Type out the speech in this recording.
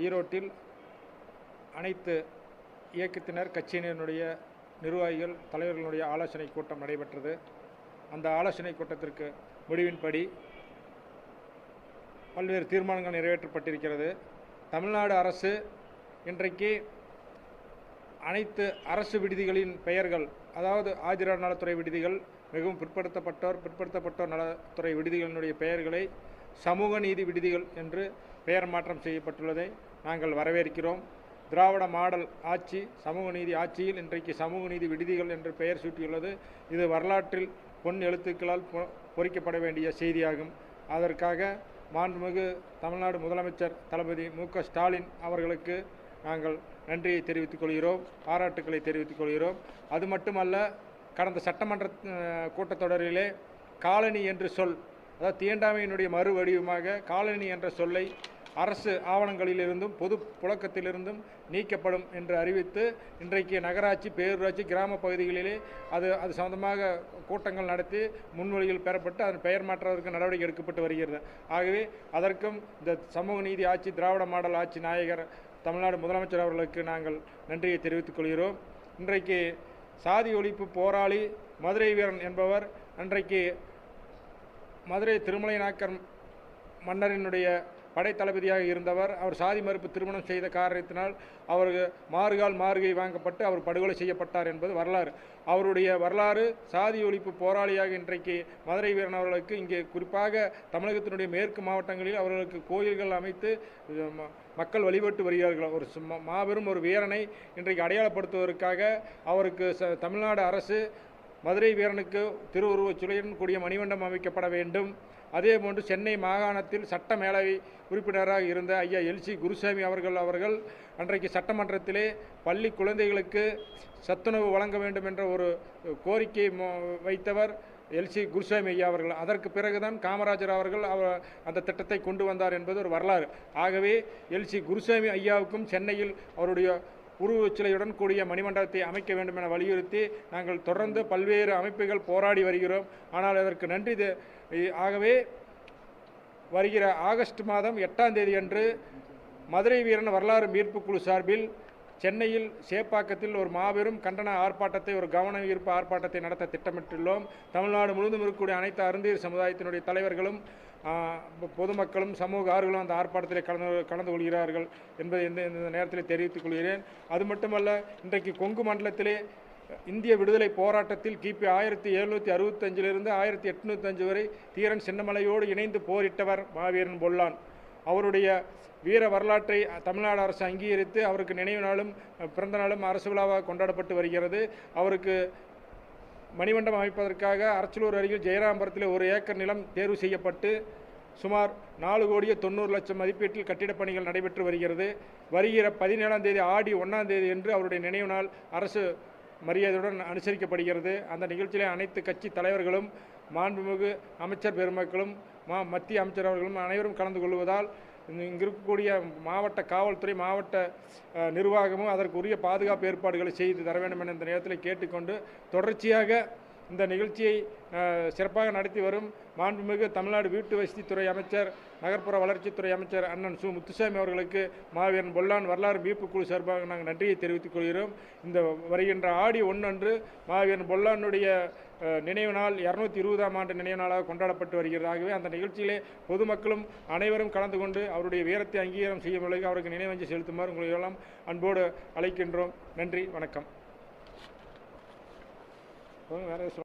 ஈரோட்டில் அனைத்து இயக்கத்தினர் கட்சியினருடைய நிர்வாகிகள் தலைவர்களுடைய ஆலோசனை கூட்டம் நடைபெற்றது. அந்த ஆலோசனை கூட்டத்திற்கு முடிவின்படி பல்வேறு தீர்மானங்கள் நிறைவேற்றப்பட்டிருக்கிறது. தமிழ்நாடு அரசு இன்றைக்கு அனைத்து அரசு விடுதிகளின் பெயர்கள் அதாவது ஆதிரார் நலத்துறை விடுதிகள் மிகவும் பிற்படுத்தப்பட்டோர் பிற்படுத்தப்பட்டோர் நலத்துறை விடுதிகளினுடைய பெயர்களை சமூக நீதி விடுதிகள் என்று பெயர் மாற்றம் செய்யப்பட்டுள்ளதை நாங்கள் வரவேற்கிறோம். திராவிட மாடல் ஆட்சி சமூக நீதி ஆட்சியில் இன்றைக்கு சமூக நீதி விடுதிகள் என்று பெயர் சூட்டியுள்ளது. இது வரலாற்றில் பொன் எழுத்துக்களால் பொ- பொறிக்கப்பட வேண்டிய செய்தியாகும். அதற்காக மாண்புமிகு தமிழ்நாடு முதலமைச்சர் தளபதி மு ஸ்டாலின் அவர்களுக்கு நாங்கள் நன்றியை தெரிவித்துக் கொள்கிறோம் பாராட்டுக்களை தெரிவித்துக் கொள்கிறோம். அது மட்டுமல்ல கடந்த சட்டமன்ற கூட்டத்தொடரிலே காலனி என்று சொல் அதாவது தீண்டாமையினுடைய மறு வடிவமாக காலனி என்ற சொல்லை அரசு ஆவணங்களிலிருந்தும் பொது புழக்கத்திலிருந்தும் நீக்கப்படும் என்று அறிவித்து இன்றைக்கு நகராட்சி பேரூராட்சி கிராம பகுதிகளிலே அது அது சம்பந்தமாக கூட்டங்கள் நடத்தி முன்மொழிகள் பெறப்பட்டு அதன் பெயர் மாற்றுவதற்கு நடவடிக்கை எடுக்கப்பட்டு வருகிறது. ஆகவே அதற்கும் இந்த சமூக நீதி ஆட்சி திராவிட மாடல் ஆட்சி நாயகர் தமிழ்நாடு முதலமைச்சர் அவர்களுக்கு நாங்கள் நன்றியை தெரிவித்துக் கொள்கிறோம். இன்றைக்கு சாதி ஒழிப்பு போராளி மதுரை வீரன் என்பவர் அன்றைக்கு மதுரை திருமலை நாக்கர் மன்னரினுடைய படைத்தளபதியாக இருந்தவர். அவர் சாதி மறுப்பு திருமணம் செய்த காரணத்தினால் அவருக்கு மாறுகால் மாறுகை வாங்கப்பட்டு அவர் படுகொலை செய்யப்பட்டார் என்பது வரலாறு. அவருடைய வரலாறு சாதி ஒழிப்பு போராளியாக இன்றைக்கு மதுரை வீரன் அவர்களுக்கு இங்கே குறிப்பாக தமிழகத்தினுடைய மேற்கு மாவட்டங்களில் அவர்களுக்கு கோயில்கள் அமைத்து ம- மக்கள் வழிபட்டு வருகிறார்கள். ஒரு சும்மா- மாபெரும் ஒரு வீரனை இன்றைக்கு அடையாளப்படுத்துவதற்காக அவருக்கு ச தமிழ்நாடு அரசு மதுரை வீரனுக்கு திருவுருவச் சிலையுடன் கூடிய மணிமண்டபம் அமைக்கப்பட வேண்டும். அதே போன்று சென்னை மாகாணத்தில் சட்ட மேலவை உறுப்பினராக இருந்த ஐயா எல்சி குருசாமி அவர்கள் அவர்கள் அன்றைக்கு சட்டமன்றத்திலே பள்ளி குழந்தைகளுக்கு சத்துணவு வழங்க வேண்டும் என்ற ஒரு கோரிக்கை மு- வைத்தவர் எல்சி குருசாமி ஐயா அவர்கள். அதற்கு பிறகுதான் காமராஜர் அவர்கள் அவர் அந்த திட்டத்தை கொண்டு வந்தார் என்பது ஒரு வரலாறு. ஆகவே எல்சி குருசாமி ஐயாவுக்கும் சென்னையில் அவருடைய உருவச்சிலையுடன் கூடிய மணிமண்டபத்தை அமைக்க வேண்டும் என வலியுறுத்தி நாங்கள் தொடர்ந்து பல்வேறு அமைப்புகள் போராடி வருகிறோம். ஆனால் அதற்கு நன்றி ஆகவே வருகிற ஆகஸ்ட் மாதம் எட்டாம் தேதி அன்று மதுரை வீரன் வரலாறு மீட்பு குழு சார்பில் சென்னையில் சேப்பாக்கத்தில் ஒரு மாபெரும் கண்டன ஆர்ப்பாட்டத்தை ஒரு கவன ஈர்ப்பு ஆர்ப்பாட்டத்தை நடத்த திட்டமிட்டுள்ளோம். தமிழ்நாடு முழுவதும் இருக்கக்கூடிய அனைத்து அருந்தீர் சமுதாயத்தினுடைய தலைவர்களும் பொதுமக்களும் சமூக ஆர்வலரும் அந்த ஆர்ப்பாட்டத்தில் கலந்து கலந்து கொள்கிறார்கள் என்பதை இந்த இந்த நேரத்தில் தெரிவித்துக் கொள்கிறேன். அது மட்டுமல்ல இன்றைக்கு கொங்கு மண்டலத்திலே இந்திய விடுதலை போராட்டத்தில் கிபி ஆயிரத்தி எழுநூற்றி அறுபத்தஞ்சிலிருந்து ஆயிரத்தி எட்நூத்தஞ்சு வரை தீரன் சின்னமலையோடு இணைந்து போரிட்டவர் மாவீரன் பொல்லான். அவருடைய வீர வரலாற்றை தமிழ்நாடு அரசு அங்கீகரித்து அவருக்கு நினைவு நாளும் பிறந்த நாளும் அரசு விழாவாக கொண்டாடப்பட்டு வருகிறது. அவருக்கு மணிமண்டபம் அமைப்பதற்காக அரச்சலூர் அருகில் ஜெயராம்பரத்தில் ஒரு ஏக்கர் நிலம் தேர்வு செய்யப்பட்டு சுமார் நாலு கோடியே தொண்ணூறு லட்சம் மதிப்பீட்டில் கட்டிடப் பணிகள் நடைபெற்று வருகிறது. வருகிற பதினேழாம் தேதி ஆடி ஒன்றாம் தேதி என்று அவருடைய நினைவு நாள் அரசு மரியாதையுடன் அனுசரிக்கப்படுகிறது. அந்த நிகழ்ச்சியிலே அனைத்து கட்சி தலைவர்களும் மாண்புமிகு அமைச்சர் பெருமக்களும் மா மத்திய அமைச்சர் அவர்களும் அனைவரும் கலந்து கொள்வதால் இங்கு இங்கு இருக்கக்கூடிய மாவட்ட காவல்துறை மாவட்ட நிர்வாகமும் அதற்குரிய பாதுகாப்பு ஏற்பாடுகளை செய்து தர வேண்டும் என இந்த நேரத்தில் கேட்டுக்கொண்டு தொடர்ச்சியாக இந்த நிகழ்ச்சியை சிறப்பாக நடத்தி வரும் மாண்புமிகு தமிழ்நாடு வீட்டு வசதித்துறை அமைச்சர் நகர்ப்புற வளர்ச்சித்துறை அமைச்சர் அண்ணன் சு. முத்துசாமி அவர்களுக்கு மாவீரன் பொல்லான் வரலாறு மீட்பு குழு சார்பாக நாங்கள் நன்றியை தெரிவித்துக் கொள்கிறோம். இந்த வருகின்ற ஆடி ஒன்று அன்று மாவீரன் பொல்லானுடைய நினைவு நாள் இரநூத்தி இருபதாம் ஆண்டு நினைவு நாளாக கொண்டாடப்பட்டு வருகிறது. ஆகவே அந்த நிகழ்ச்சியிலே பொதுமக்களும் அனைவரும் கலந்து கொண்டு அவருடைய வீரத்தை அங்கீகாரம் செய்யும் அளவுக்கு அவருக்கு நினைவஞ்சி செலுத்துமாறு உங்களை எல்லாம் அன்போடு அழைக்கின்றோம். நன்றி வணக்கம். Bueno, ahora eso.